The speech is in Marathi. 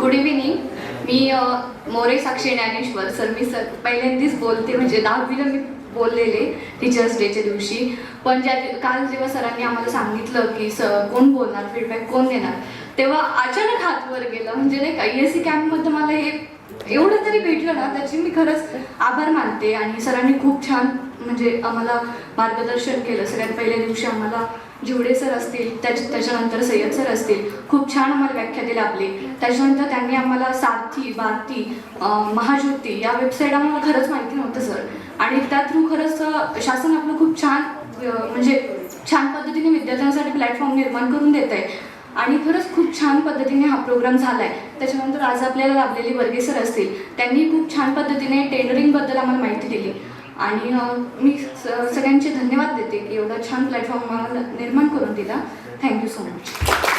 गुड इव्हिनिंग मी मोरे साक्षी ज्ञानेश्वर. सर मी सर पहिल्यांदाच बोलते म्हणजे दहावीला मी बोललेले टीचर्स डेच्या दिवशी. पण ज्या काल जेव्हा सरांनी आम्हाला सांगितलं की स कोण बोलणार? फीडबॅक कोण देणार? तेव्हा अचानक हात वर गेला. म्हणजे नाही का ई एस सी कॅम्पमध्ये मला हे एवढं तरी भेटलं ना त्याची मी खरंच आभार मानते. आणि सरांनी खूप छान म्हणजे आम्हाला मार्गदर्शन केलं. सगळ्यात पहिल्या दिवशी आम्हाला जिवडे सर असतील त्याच्या त्याच्यानंतर सय्यद सर असतील खूप छान आम्हाला व्याख्या दिली आपली त्याच्यानंतर त्यांनी आम्हाला सारथी भारती महाज्योती या वेबसाईट आम्हाला खरंच माहिती आणि त्या थ्रू खरंच शासन आपलं खूप छान म्हणजे छान पद्धतीने विद्यार्थ्यांसाठी प्लॅटफॉर्म निर्माण करून देत आहे आणि खरंच खूप छान पद्धतीने हा प्रोग्राम झाला आहे त्याच्यानंतर आज आपल्याला लाभलेली वर्गे सर असतील त्यांनी खूप छान पद्धतीने टेंडरिंगबद्दल आम्हाला माहिती दिली. आणि मी स- सगळ्यांचे धन्यवाद देते. की एवढा छान प्लॅटफॉर्म आम्हाला निर्माण करून दिला. Thank you so much